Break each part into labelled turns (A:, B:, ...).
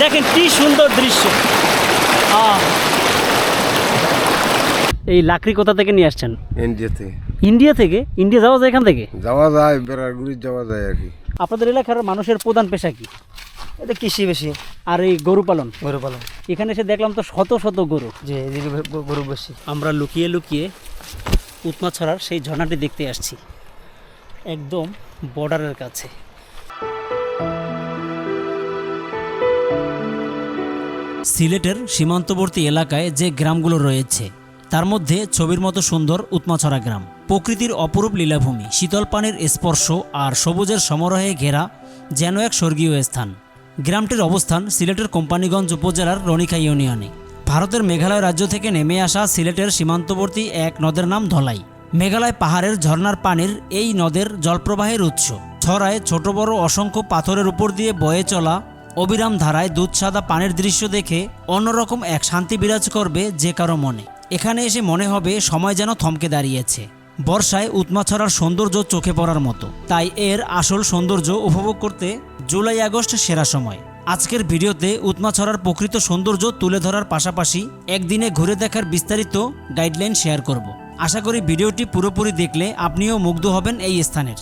A: দেখেন কি সুন্দর দৃশ্য। এই লাকড়ি কোথা থেকে নিয়ে আসছেন?
B: ইন্ডিয়াতে
A: ইন্ডিয়া থেকে? ইন্ডিয়া যাওয়া যায় এখান থেকে?
B: যাওয়া যায় বেড়াগুড়ি যাওয়া যায় আর কি।
A: আপনাদের এলাকার মানুষের প্রধান পেশা কি?
C: এটা কৃষি বেশি।
A: আর এই গরু পালন?
C: গরু পালন।
A: এখানে এসে দেখলাম তো শত শত গরু।
C: যে এদিকে গরু বেশি।
A: আমরা লুকিয়ে লুকিয়ে উৎমা ছড়ার সেই ঝর্ণাটি দেখতে আসছি। একদম বর্ডারের কাছে। সিলেটের সীমান্তবর্তী এলাকায় যে গ্রামগুলো রয়েছে, তার মধ্যে ছবির মতো সুন্দর উৎমাছড়া গ্রাম। প্রকৃতির অপরূপ লীলাভূমি, শীতল পানির স্পর্শ আর সবুজের সমারোহে ঘেরা যেন এক স্বর্গীয় স্থান। গ্রামটির অবস্থান সিলেটের কোম্পানিগঞ্জ উপজেলার রনিকা ইউনিয়নে। ভারতের মেঘালয় রাজ্য থেকে নেমে আসা সিলেটের সীমান্তবর্তী এক নদের নাম ধলাই। মেঘালয় পাহাড়ের ঝর্ণার পানির এই নদের জলপ্রবাহের উৎস। ছড়ায় ছোট বড় অসংখ্য পাথরের উপর দিয়ে বয়ে চলা অবিরাম ধারায় দুধ সাদা পানির দৃশ্য দেখে অন্যরকম এক শান্তি বিরাজ করবে যে কারও মনে। এখানে এসে মনে হবে সময় যেন থমকে দাঁড়িয়েছে। বর্ষায় উৎমাছড়ার সৌন্দর্য চোখে পড়ার মতো। তাই এর আসল সৌন্দর্য উপভোগ করতে জুলাই আগস্ট সেরা সময়। আজকের ভিডিওতে উৎমা ছড়ার প্রকৃত সৌন্দর্য তুলে ধরার পাশাপাশি একদিনে ঘুরে দেখার বিস্তারিত গাইডলাইন শেয়ার করব। আশা করি ভিডিওটি পুরোপুরি দেখলে আপনিও মুগ্ধ হবেন এই স্থানের।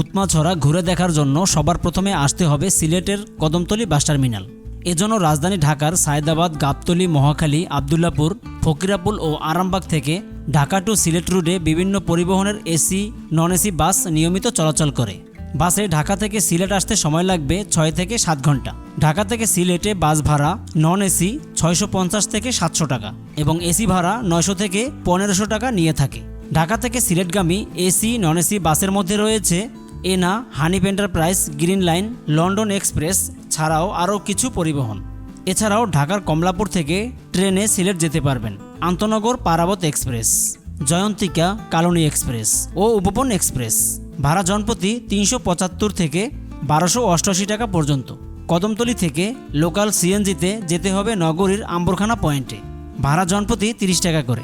A: উৎমাছড়া ঘুরে দেখার জন্য সবার প্রথমে আসতে হবে সিলেটের কদমতলী বাস টার্মিনাল। এজন্য রাজধানী ঢাকার সায়দাবাদ, গাবতলী, মহাখালী, আবদুল্লাপুর, ফকিরাপুল ও আরামবাগ থেকে ঢাকা টু সিলেট রুটে বিভিন্ন পরিবহনের এসি নন এসি বাস নিয়মিত চলাচল করে। বাসে ঢাকা থেকে সিলেট আসতে সময় লাগবে ছয় থেকে সাত ঘণ্টা। ঢাকা থেকে সিলেটে বাস ভাড়া নন এসি ছয়শো পঞ্চাশ থেকে সাতশো টাকা এবং এসি ভাড়া নয়শো থেকে পনেরোশো টাকা নিয়ে থাকে। ঢাকা থেকে সিলেটগামী এসি নন এসি বাসের মধ্যে রয়েছে Ena Hanif enterprise, green line, London express ছাড়াও আরও কিছু পরিবহন। এছাড়াও ঢাকার কমলাপুর থেকে ট্রেনে সিলেট যেতে পারবেন। আন্তনগর পারাবত এক্সপ্রেস, জয়ন্তিকা কালনী এক্সপ্রেস ও উপবন এক্সপ্রেস। ভাড়া জনপতি তিনশো পঁচাত্তর থেকে বারোশো অষ্টআশি টাকা পর্যন্ত। কদমতলি থেকে লোকাল সিএনজিতে যেতে হবে নগরীর আম্বরখানা পয়েন্টে। ভাড়া জনপতি তিরিশ টাকা করে।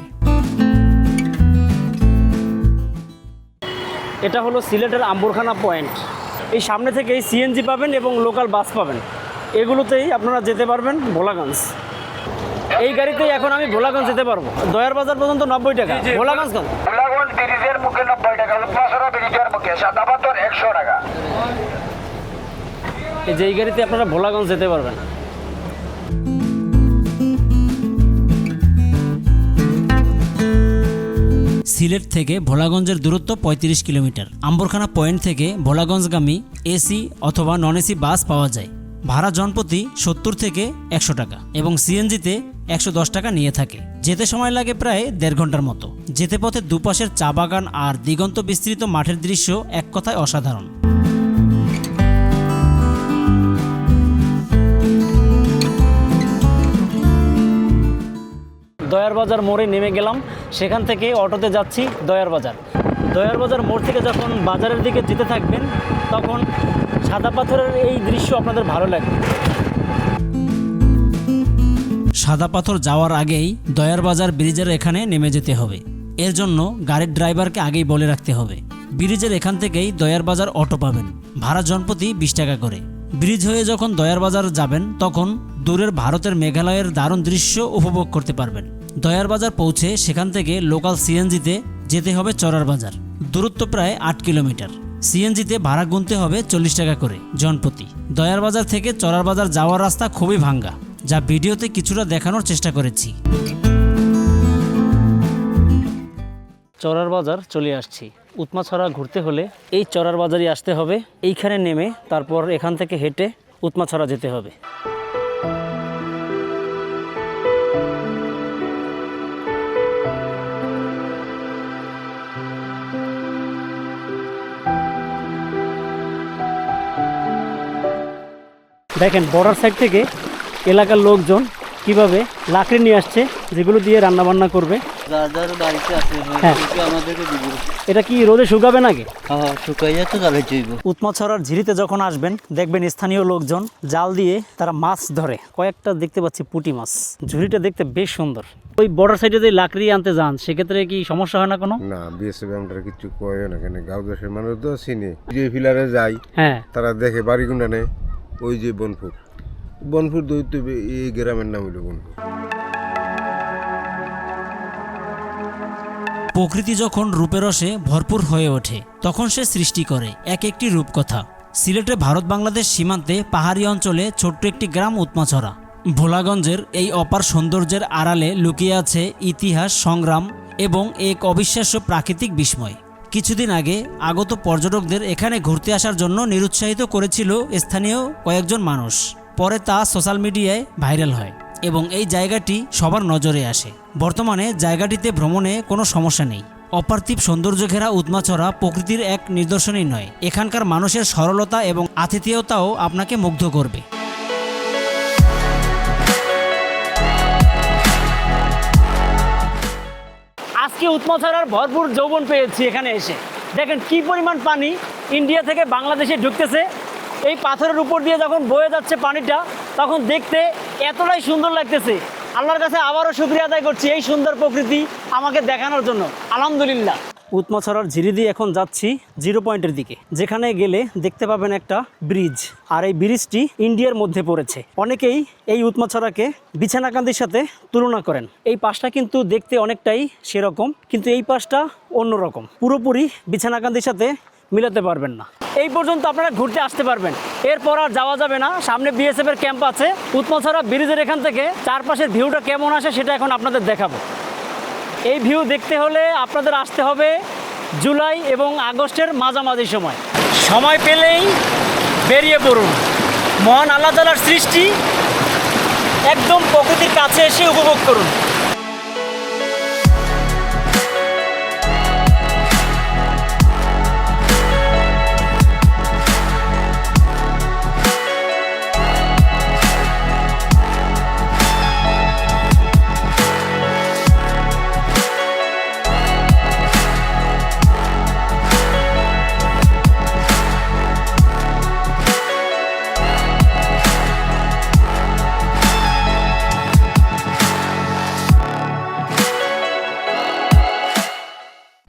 A: এটা হলো সিলেটের আম্বরখানা পয়েন্ট। এই সামনে থেকেই সিএনজি পাবেন এবং লোকাল বাস পাবেন। এগুলোতেই আপনারা যেতে পারবেন ভোলাগঞ্জ। এই গাড়িতেই এখন আমি ভোলাগঞ্জ যেতে পারব। দয়ার বাজার পর্যন্ত নব্বই টাকা। ভোলাগঞ্জ কত
D: গোলাগঞ্জ ব্রিজের মুখে নব্বই টাকা। লুৎমাসরা ব্রিজের মুখে। সাদা পাথর একশো টাকা।
A: এই যে এই গাড়িতে আপনারা ভোলাগঞ্জ যেতে পারবেন। সিলেট থেকে ভোলাগঞ্জের দূরত্ব ৩৫ কিলোমিটার। আম্বরখানা পয়েন্ট থেকে ভোলাগঞ্জগামী এসি অথবা নন এসি বাস পাওয়া যায়। ভাড়া জনপ্রতি সত্তর থেকে একশো টাকা এবং সিএনজিতে একশো দশ টাকা নিয়ে থাকে। যেতে সময় লাগে প্রায় দেড় ঘণ্টার মতো। যেতে পথে দুপাশের চা বাগান আর দিগন্ত বিস্তৃত মাঠের দৃশ্য এক কথায় অসাধারণ। দয়ার বাজার মোড়ে নেমে গেলাম। সেখান থেকে অটোতে যাচ্ছি দয়ার বাজার। দয়ার বাজার মোড় থেকে যখন বাজারের দিকে যেতে থাকবেন, তখন সাদা পাথরের এই দৃশ্য আপনাদের ভালো লাগবে। সাদা পাথর যাওয়ার আগেই দয়ার বাজার ব্রিজের এখানে নেমে যেতে হবে। এর জন্য গাড়ির ড্রাইভারকে আগেই বলে রাখতে হবে। ব্রিজের এখান থেকেই দয়ার বাজার অটো পাবেন। ভাড়া জনপ্রতি বিশ টাকা করে। ব্রিজ হয়ে যখন দয়ার বাজার যাবেন, তখন দূরের ভারতের মেঘালয়ের দারুণ দৃশ্য উপভোগ করতে পারবেন। দয়ার বাজার পৌঁছে সেখান থেকে লোকাল সিএনজিতে যেতে হবে চরার বাজার। দূরত্ব প্রায় আট কিলোমিটার। সিএনজিতে ভাড়া গুনতে হবে চল্লিশ টাকা করে, জনপ্রতি। দয়ার বাজার থেকে চরার বাজার যাওয়ার রাস্তা খুবই ভাঙ্গা, যা ভিডিওতে কিছুটা দেখানোর চেষ্টা করেছি। চরার বাজার চলে আসছি। উৎমাছড়া ঘুরতে হলে এই চরার বাজারই আসতে হবে। এইখানে নেমে তারপর এখান থেকে হেঁটে উৎমাছড়া যেতে হবে। দেখেন বর্ডার সাইড থেকে এলাকার লোকজন কীভাবে লাকড়ি নিয়ে আসছে যেগুলো দিয়ে রান্না বান্না করবে হ্যাঁ। এটা কি রোদে শুকাবে নাকি?
E: হ্যাঁ শুকাইয়া তো জ্বালাই চাইব।
A: উৎমাছড়ার ঝিরিতে যখন আসবেন দেখবেন স্থানীয় লোকজন জাল দিয়ে তারা মাছ ধরে। কয়েকটা দেখতে পাচ্ছি পুঁটি মাছ। ঝুড়িটা দেখতে বেশ সুন্দর। ওই বর্ডার সাইডে যদি লাকড়ি আনতে যান সেক্ষেত্রে কি সমস্যা হয় না কোনো?
B: না বিএসএফ আমরা কিছু কয় না কেন? গাঁও দেশের মানুষ তো চিনি। যে ফিলারে যাই
A: হ্যাঁ।
B: তারা দেখে বাড়ি কোনটা নেই ওই যে বনপুর বনপুর দৈত্য এই গ্রামের নাম হইল বনপুর
A: প্রকৃতি যখন রূপেরসে ভরপুর হয়ে ওঠে, তখন সে সৃষ্টি করে এক একটি রূপকথা। সিলেটে ভারত বাংলাদেশ সীমান্তে পাহাড়ি অঞ্চলে ছোট্ট একটি গ্রাম উৎমাছড়া। ভোলাগঞ্জের এই অপার সৌন্দর্যের আড়ালে লুকিয়ে আছে ইতিহাস, সংগ্রাম এবং এক অবিশ্বাস্য প্রাকৃতিক বিস্ময়। কিছুদিন আগে আগত পর্যটকদের এখানে ঘুরতে আসার জন্য নিরুৎসাহিত করেছিল স্থানীয় কয়েকজন মানুষ। পরে তা সোশ্যাল মিডিয়ায় ভাইরাল হয় এবং এই জায়গাটি সবার নজরে আসে। বর্তমানে জায়গাটিতে ভ্রমণে কোনো সমস্যা নেই। অপার্থিব সৌন্দর্য ঘেরা উৎমাছড়া প্রকৃতির এক নিদর্শনই নয়। এখানকার মানুষের সরলতা এবং আতিথেয়তাও আপনাকে মুগ্ধ করবে। আজকে উৎমাছড়ার ভরপুর যৌবন পেয়েছি এখানে এসে। দেখেন কি পরিমাণ পানি ইন্ডিয়া থেকে বাংলাদেশে ঢুকতেছে। এই পাথরের উপর দিয়ে যখন বয়ে যাচ্ছে পানিটা, তখন দেখতে এতটাই সুন্দর লাগতেছে। আল্লাহর কাছে আবারও শুক্রিয়া আদায় করছি এই সুন্দর প্রকৃতি আমাকে দেখানোর জন্য। আলহামদুলিল্লাহ। উৎমাছড়ার ঝিরি দিয়ে এখন যাচ্ছি জিরো পয়েন্টের দিকে, যেখানে গেলে দেখতে পাবেন একটা ব্রিজ। আর এই ব্রিজটি ইন্ডিয়ার মধ্যে পড়েছে। অনেকেই এই উৎমাছড়াকে বিছানাকান্দির সাথে তুলনা করেন। এই পাশটা কিন্তু দেখতে অনেকটাই সেরকম, কিন্তু এই পাশটা অন্যরকম। পুরোপুরি বিছানাকান্দির সাথে মিলাতে পারবেন না। এই পর্যন্ত আপনারা ঘুরতে আসতে পারবেন। এরপর আর যাওয়া যাবে না। সামনে বিএসএফ এর ক্যাম্প আছে। উৎমাছড়া ব্রিজের এখান থেকে চারপাশের ভিউটা কেমন আসে সেটা এখন আপনাদের দেখাবো। এই ভিউ দেখতে হলে আপনাদের আসতে হবে জুলাই এবং আগস্টের মাঝামাঝি সময়। সময় পেলেই বেরিয়ে পড়ুন। মহান আল্লাহ তালার সৃষ্টি একদম প্রকৃতির কাছে এসে উপভোগ করুন।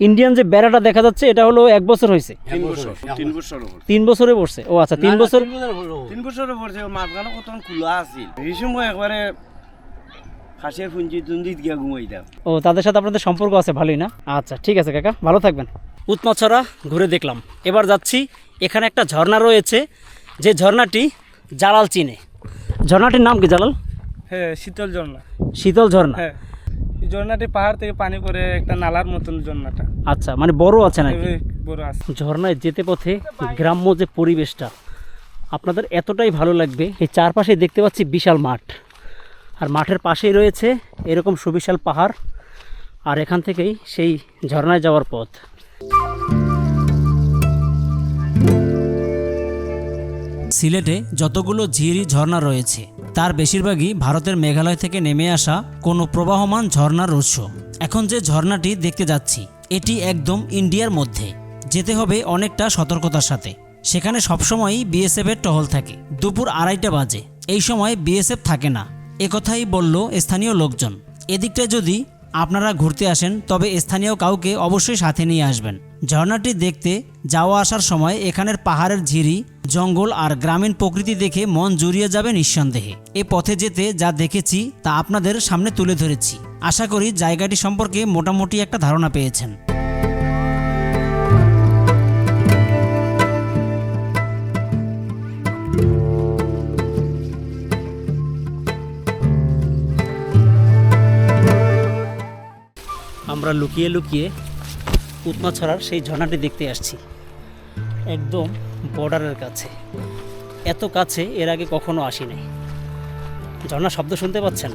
A: ইন্ডিয়ান যে বেড়াটা দেখা যাচ্ছে এটা হলো এক বছর হয়েছে। তিন বছরে। পড়ছে? ও আচ্ছা তিন বছর
F: তিন বছরের পর মাঝখানে কত খোলা আছিল। এই সময় একবারে খাসির পুঞ্জি টুঞ্জি গিয়া ঘুমাইতাম।
A: ও তাদের সাথে আপনাদের সম্পর্ক আছে ভালোই না? আচ্ছা ঠিক আছে কাকা ভালো থাকবেন। উৎমাছড়া ঘুরে দেখলাম। এবার যাচ্ছি এখানে একটা ঝর্ণা রয়েছে যে ঝর্ণাটি জালাল চিনে। ঝর্ণাটির নাম কি জালাল?
G: হ্যাঁ শীতল ঝর্ণা।
A: শীতল ঝর্ণা।
G: হ্যাঁ। ঝর্ণাটি পাহাড় থেকে পানি পড়ে একটা নালার মতন ঝর্ণাটা।
A: আচ্ছা মানে বড় আছে নাকি?
G: বড় আছে।
A: ঝর্ণায় যেতে পথে গ্রাম্য যে পরিবেশটা আপনাদের এতটাই ভালো লাগবে। এই চারপাশে দেখতে পাচ্ছি বিশাল মাঠ। আর মাঠের পাশেই রয়েছে এরকম সুবিশাল পাহাড়। আর এখান থেকেই সেই ঝর্ণায় যাওয়ার পথ। সিলেটে যতগুলো ঝিরি ঝর্ণা রয়েছে, তার বেশিরভাগই ভারতের মেঘালয় থেকে নেমে আসা কোনো প্রবাহমান ঝর্ণার উৎস। এখন যে ঝর্ণাটি দেখতে যাচ্ছি, এটি একদম ইন্ডিয়ার মধ্যে। যেতে হবে অনেকটা সতর্কতার সাথে। সেখানে সবসময়ই বিএসএফ এর টহল থাকে। দুপুর আড়াইটা বাজে। এই সময় বিএসএফ থাকে না। একথাই বলল স্থানীয় লোকজন। এদিকটায় যদি আপনারা ঘুরতে আসেন, তবে স্থানীয় কাউকে অবশ্যই সাথে নিয়ে আসবেন। ঝর্ণাটি দেখতে যাওয়া আসার সময় এখানের পাহাড়ের ঝিরি, জঙ্গল আর গ্রামীণ প্রকৃতি দেখে মন জুড়িয়ে যাবে নিঃসন্দেহে। এ পথে যেতে যা দেখেছি, তা আপনাদের সামনে তুলে ধরেছি। আশা করি জায়গাটি সম্পর্কে মোটামুটি একটা ধারণা পেয়েছেন। আমরা লুকিয়ে লুকিয়ে উৎমাছড়ার সেই ঝর্ণাটি দেখতে আসছি। একদম বর্ডারের কাছে। এত কাছে এর আগে কখনো আসি নাই ঝর্ণার শব্দ শুনতে পাচ্ছেন?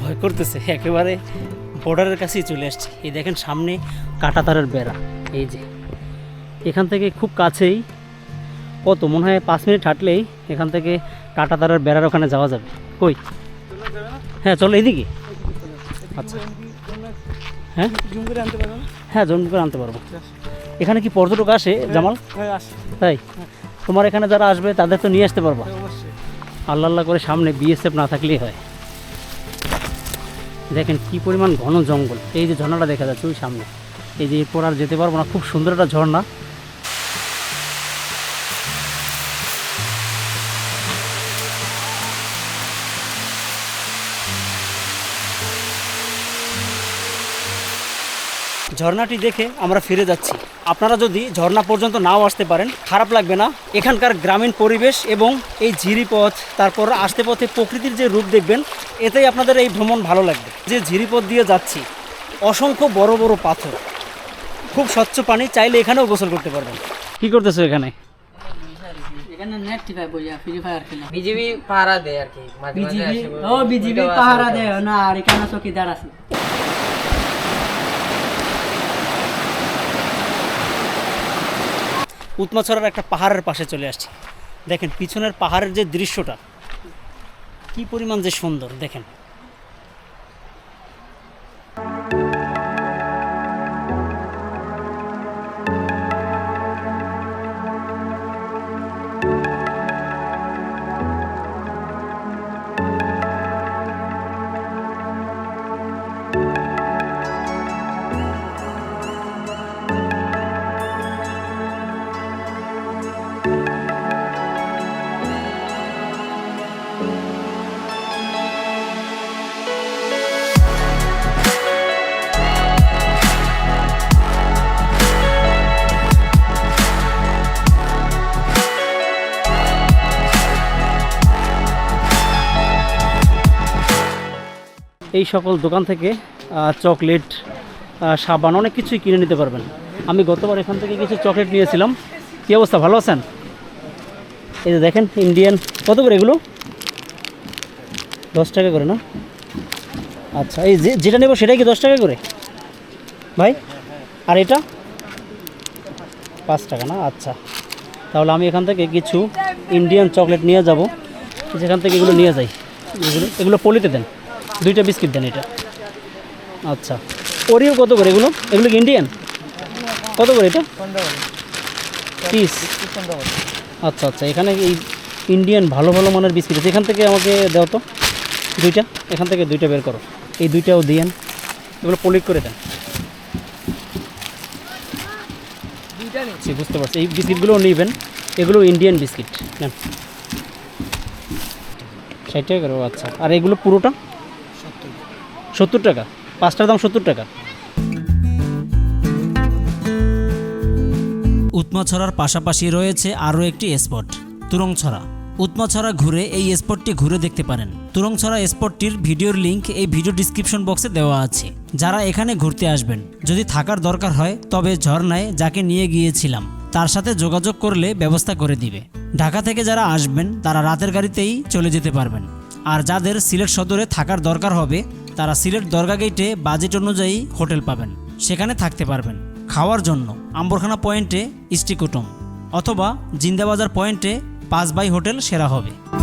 A: ভয় করতেছে, একেবারে বর্ডারের কাছেই চলে আসছি। এই দেখেন সামনে কাঁটাতারের বেড়া। এই যে। এখান থেকে খুব কাছেই, কত, মনে হয় পাঁচ মিনিট হাঁটলেই এখান থেকে কাঁটাতারের বেড়ার ওখানে যাওয়া যাবে। কই? হ্যাঁ চলো এদিকে। আচ্ছা। হ্যাঁ?
G: জুম করে আনতে পারবেন
A: হ্যাঁ জন্ম করে আনতে পারব। এখানে কি পর্যটক আসে জামাল?
G: হ্যাঁ
A: তাই? তোমার এখানে যারা আসবে তাদের তো নিয়ে আসতে পারবা। আল্লাহ আল্লাহ করে সামনে বিএসএফ না থাকলেই হয়। দেখেন কি পরিমাণ ঘন জঙ্গল। এই যে ঝর্ণাটা দেখা যাচ্ছে ওই সামনে। এই যে এরপর আর যেতে পারব না। খুব সুন্দর একটা ঝর্ণা। ঝর্ণাটি দেখে আমরা ফিরে যাচ্ছি। আপনারা যদি ঝর্ণা পর্যন্ত নাও আসতে পারেন খারাপ লাগবে না। এখানকার গ্রামীণ পরিবেশ এবং এই ঝিরিপথ তারপর আসতে পথে প্রকৃতির যে রূপ দেখবেন এতেই আপনাদের এই ভ্রমণ ভালো লাগবে। যে ঝিরিপথ দিয়ে যাচ্ছি অসংখ্য বড় বড় পাথর খুব স্বচ্ছ পানি চাইলে এখানেও গোসল করতে পারবেন। কি করতেছো এখানে?
H: এখানে নেট টিপাই বইয়া ফ্রি ফায়ার খেলা।
C: বিজিবি পাহারা দেয় আর কি
H: বিজিবি? ও বিজিবি পাহারা দেয় না আর এখানে চকিদার আছে।
A: উৎমাছড়ার একটা পাহাড়ের পাশে চলে আসছি। দেখেন, পিছনের পাহাড়ের যে দৃশ্যটা, কি পরিমাণ যে সুন্দর, দেখেন। এই সকল দোকান থেকে চকলেট সাবান অনেক কিছুই কিনে নিতে পারবেন। আমি গতবার এখান থেকে কিছু চকলেট নিয়েছিলাম। কী অবস্থা, ভালো আছেন? এই যে দেখেন ইন্ডিয়ান কত করে এগুলো? দশ টাকা করে না? আচ্ছা এই যেটা নেব সেটাই কি দশ টাকা করে? ভাই, আর এটা? পাঁচ টাকা না? আচ্ছা। তাহলে আমি এখান থেকে কিছু ইন্ডিয়ান চকলেট নিয়ে যাব। যেখান থেকে এগুলো নিয়ে যাই। এগুলো এগুলো পলিতে দেন। দুইটা বিস্কিট দেন এটা। আচ্ছা। ওরিও কত করে এগুলো? এগুলো কি ইন্ডিয়ান কত করে এটা? পিস আচ্ছা আচ্ছা এখানে এই ইন্ডিয়ান ভালো ভালো মানের বিস্কিট আছে? এখান থেকে আমাকে দাও তো। দুইটা? এখান থেকে দুইটা বের করো। এই দুইটাও দিয়েন। এগুলো পলিট করে দেন। বুঝতে পারছি। এই বিস্কিটগুলোও নেবেন। এগুলো ইন্ডিয়ান বিস্কিট। নেন। ষাট টাকা করে আচ্ছা। আর এগুলো পুরোটা? সত্তর টাকা। পাঁচটার দাম সত্তর টাকা।
I: উৎমাছড়ার পাশাপাশি রয়েছে আরও একটি স্পট, তুরংছড়া। উৎমাছড়া ঘুরে এই স্পটটি ঘুরে দেখতে পারেন। তুরংছড়া স্পটটির ভিডিওর লিঙ্ক এই ভিডিও ডিসক্রিপশন বক্সে দেওয়া আছে। যারা এখানে ঘুরতে আসবেন, যদি থাকার দরকার হয়, তবে ঝর্ণায় যাকে নিয়ে গিয়েছিলাম, তার সাথে যোগাযোগ করলে ব্যবস্থা করে দিবে। ঢাকা থেকে যারা আসবেন, তারা রাতের গাড়িতেই চলে যেতে পারবেন। আর যাদের সিলেট সদরে থাকার দরকার হবে তারা সিলেট দরগা গেটে বাজেট অনুযায়ী হোটেল পাবেন। সেখানে থাকতে পারবেন। খাওয়ার জন্য আম্বরখানা পয়েন্টে ইস্টিকুটম অথবা জিন্দাবাজার পয়েন্টে পাঁচ বাই হোটেল সেরা হবে।